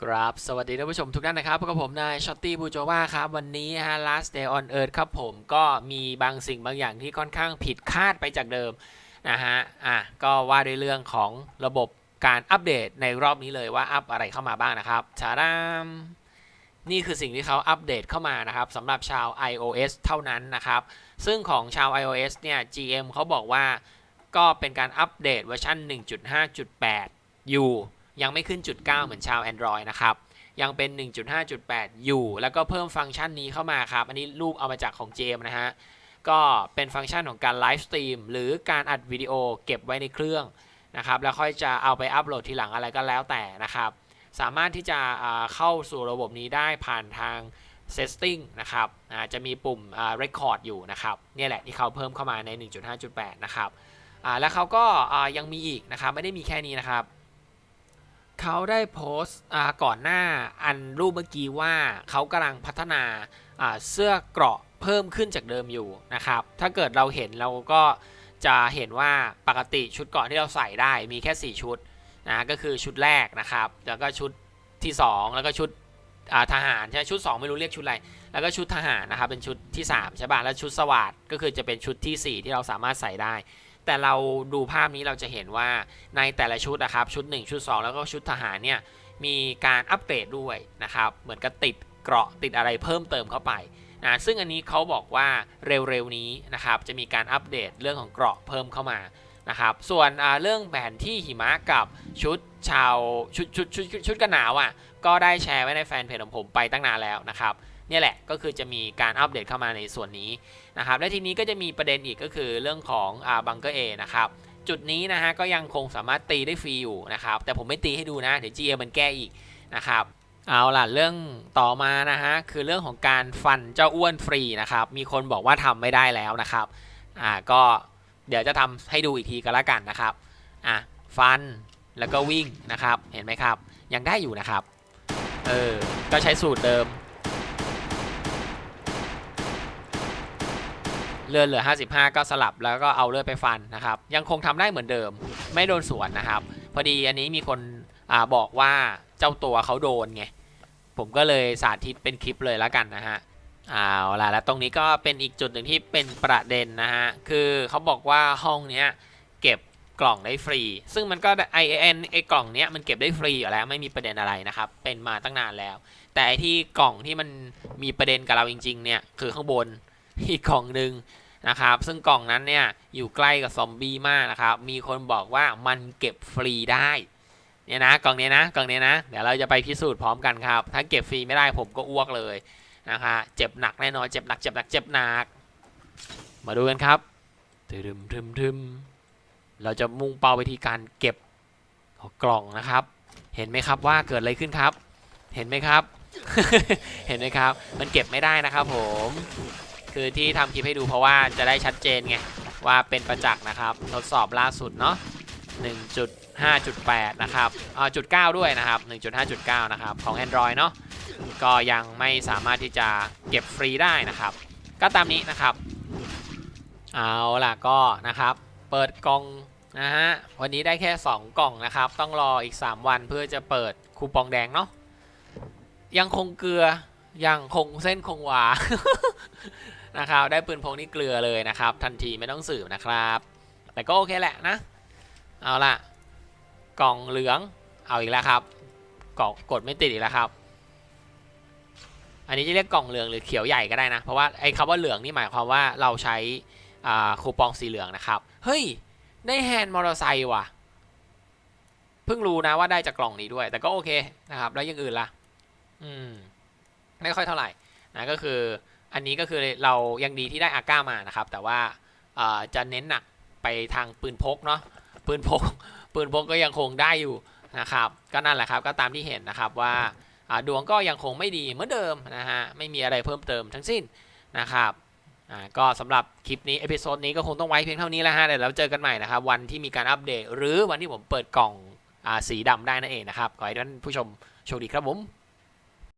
ครับสวัสดีท่านผู้ชมทุกท่านนะครับพบกับผมนายช็อตตี้บูโจวาครับ วันนี้ฮะ last day on earth ครับผมก็มีบางสิ่งบางอย่างที่ค่อนข้างผิดคาดไปจากเดิมนะฮะอะก็ว่าด้วยเรื่องของระบบการอัปเดตในรอบนี้เลยว่าอัปอะไรเข้ามาบ้างนะครับชารามนี่คือสิ่งที่เขาอัปเดตเข้ามานะครับสำหรับชาว iOS เท่านั้นนะครับ ซึ่งของชาว iOS เนี่ย GM เขาบอกว่าก็เป็นการอัปเดตเวอร์ชัน1.5.8อยู่ ยังไม่ขึ้นจุด 9 เหมือนชาว Android นะครับ ยังเป็น 1.5.8 อยู่ แล้วก็เพิ่มฟังก์ชันนี้เข้ามาครับ อันนี้รูปเอามาจากของ JM นะฮะ ก็เป็นฟังก์ชันของการไลฟ์สตรีมหรือการอัดวิดีโอเก็บไว้ในเครื่องนะครับ แล้วค่อยจะเอาไปอัปโหลดทีหลังอะไรก็แล้วแต่นะครับ สามารถที่จะเข้าสู่ระบบนี้ได้ผ่านทาง Setting นะครับจะมีปุ่ม Record อยู่นะครับนี่แหละที่เขาเพิ่มเข้ามาใน 1.5.8 นะครับแล้วเขาก็ยังมีอีกนะครับ ไม่ได้มีแค่นี้นะครับ เขาได้โพสต์ก่อนหน้าอันรูปเมื่อกี้ว่าเขากำลังพัฒนาเสื้อเกราะเพิ่มขึ้นจากเดิมอยู่นะครับ ถ้าเกิดเราเห็นเราก็จะเห็นว่าปกติชุดเกราะที่เราใส่ได้มีแค่ 4 ชุดนะก็คือชุดแรกนะครับ แล้วก็ชุดที่ 2 แล้วก็ชุดทหารใช่ไหมชุด 2 ไม่รู้เรียกชุดอะไร แล้วก็ชุดทหารนะครับเป็นชุดที่ 3 ใช่ป่ะแล้วชุดสวัสดก็คือจะเป็นชุดทีสี่4 ที่เราสามารถใส่ได้ แต่เราดูภาพนี้เราจะเห็นว่าในแต่ละชุดนะครับชุด 1 ชุด 2 แล้วก็ชุดทหารเนี่ยมีการอัปเกรดด้วยนะครับเหมือนกับติดเกราะติดอะไรเพิ่มเติมเข้าไปนะซึ่งอันนี้เขาบอกว่าเร็วๆนี้นะครับจะมีการอัปเดตเรื่องของเกราะเพิ่มเข้ามานะครับส่วนเรื่องแผนที่หิมะกับชุดชาวชุดชุดชุดชุดชุดกันหนาวอะก็ได้แชร์ไว้ในแฟนเพจของผมไปตั้งนานแล้วนะครับ เนี่ยแหละก็คือจะมีการอัปเดตเข้ามาในส่วนนี้นะครับและทีนี้ก็จะมีประเด็นอีกก็คือเรื่องของอ่าบังเกอร์เอนะครับจุดนี้นะฮะก็ยังคงสามารถตีได้ฟรีอยู่นะครับแต่ผมไม่ตีให้ดูนะเดี๋ยว GM มันแก้อีกนะครับเอาล่ะเรื่องต่อมานะฮะคือเรื่องของการฟันเจ้าอ้วนฟรีนะครับมีคนบอกว่าทำไม่ได้แล้วนะครับอ่าก็เดี๋ยวจะทำให้ดูอีกทีก็แล้วกันนะครับอะฟันแล้วก็วิ่งนะครับเห็นไหมครับยังได้อยู่นะครับเออก็ใช้สูตรเดิม เลือดเหลือ 55 ก็สลับแล้วก็เอาเลือดไปฟันนะครับ ยังคงทำได้เหมือนเดิม ไม่โดนสวนนะครับ พอดีอันนี้มีคนอบอกว่าเจ้าตัวเขาโดนไง ผมก็เลยสาธิตเป็นคลิปเลยแล้วกันนะฮะเอาล่ะแล้วตรงนี้ก็เป็นอีกจุดหนึ่งที่เป็นประเด็นนะฮะ คือเขาบอกว่าห้องเนี้ยเก็บกล่องได้ฟรี ซึ่งมันก็ไอเอ็นไอกล่องเนี้ยมันเก็บได้ฟรีอยู่แล้วไม่มีประเด็นอะไรนะครับ เป็นมาตั้งนานแล้ว แต่ที่กล่องที่มันมีประเด็นกับเราจริง ๆ เนี่ยคือข้างบน อีกกล่องหนึ่งนะครับ ซึ่งกล่องนั้นเนี่ยอยู่ใกล้กับซอมบี้มากนะครับ มีคนบอกว่ามันเก็บฟรีได้เนี่ยนะกล่องนี้นะกล่องนี้นะ เดี๋ยวเราจะไปพิสูจน์พร้อมกันครับ ถ้าเก็บฟรีไม่ได้ผมก็อ้วกเลยนะคะเจ็บหนักแน่นอนเจ็บหนักเจ็บหนักเจ็บหนัก มาดูกันครับทึมทึมทึมเราจะมุ่งเป้าไปที่การเก็บกล่องนะครับ เห็นไหมครับว่าเกิดอะไรขึ้นครับ เห็นไหมครับ เห็นไหมครับ มันเก็บไม่ได้นะครับผม คือที่ทำคลิปให้ดูเพราะว่าจะได้ชัดเจนไง ว่าเป็นประจักษ์นะครับ ทดสอบล่าสุดเนาะ1.5.8 นะครับอ่าจุด9ด้วยนะครับ 1.5.9 นะครับ ของ Android เนาะก็ยังไม่สามารถที่จะเก็บฟรีได้นะครับ ก็ตามนี้นะครับ เอาล่ะก็นะครับ เปิดกล่องนะฮะวันนี้ได้แค่ 2 กล่องนะครับ ต้องรออีก 3 วันเพื่อจะเปิดคูปองแดงเนาะยังคงเกลือยังคงเส้นคงวา นะครับได้ปืนพกนี่เกลือเลยนะครับ ทันทีไม่ต้องสืบนะครับ แต่ก็โอเคแหละนะ เอาล่ะ กล่องเหลืองเอาอีกแล้วครับกล่องกดไม่ติดอีกแล้วครับ อันนี้จะเรียกกล่องเหลืองหรือเขียวใหญ่ก็ได้นะ เพราะว่าไอ้คำว่าเหลืองนี่หมายความว่าเราใช้คูปองสีเหลืองนะครับ เฮ้ย ได้แฮนด์มอเตอร์ไซค์ว่ะ เพิ่งรู้นะว่าได้จากกล่องนี้ด้วย แต่ก็โอเคนะครับ แล้วยังอื่นล่ะ อืม ไม่ค่อยเท่าไหร่นะก็คือ อันนี้ก็คือเรายังดีที่ได้อาก้ามานะครับ แต่ว่าจะเน้นหนักไปทางปืนพกเนาะปืนพกปืนพกก็ยังคงได้อยู่นะครับ ก็นั่นแหละครับก็ตามที่เห็นนะครับว่าดวงก็ยังคงไม่ดีเหมือนเดิมนะฮะไม่มีอะไรเพิ่มเติมทั้งสิ้นนะครับก็สำหรับคลิปนี้เอพิโซดนี้ก็คงต้องไว้เพียงเท่านี้แล้วฮะเดี๋ยวเราเจอกันใหม่นะครับ วันที่มีการอัปเดต หรือวันที่ผมเปิดกล่องอสีดำได้นั่นเองนะครับขอให้ท่านผู้ชมโชคดีครับผม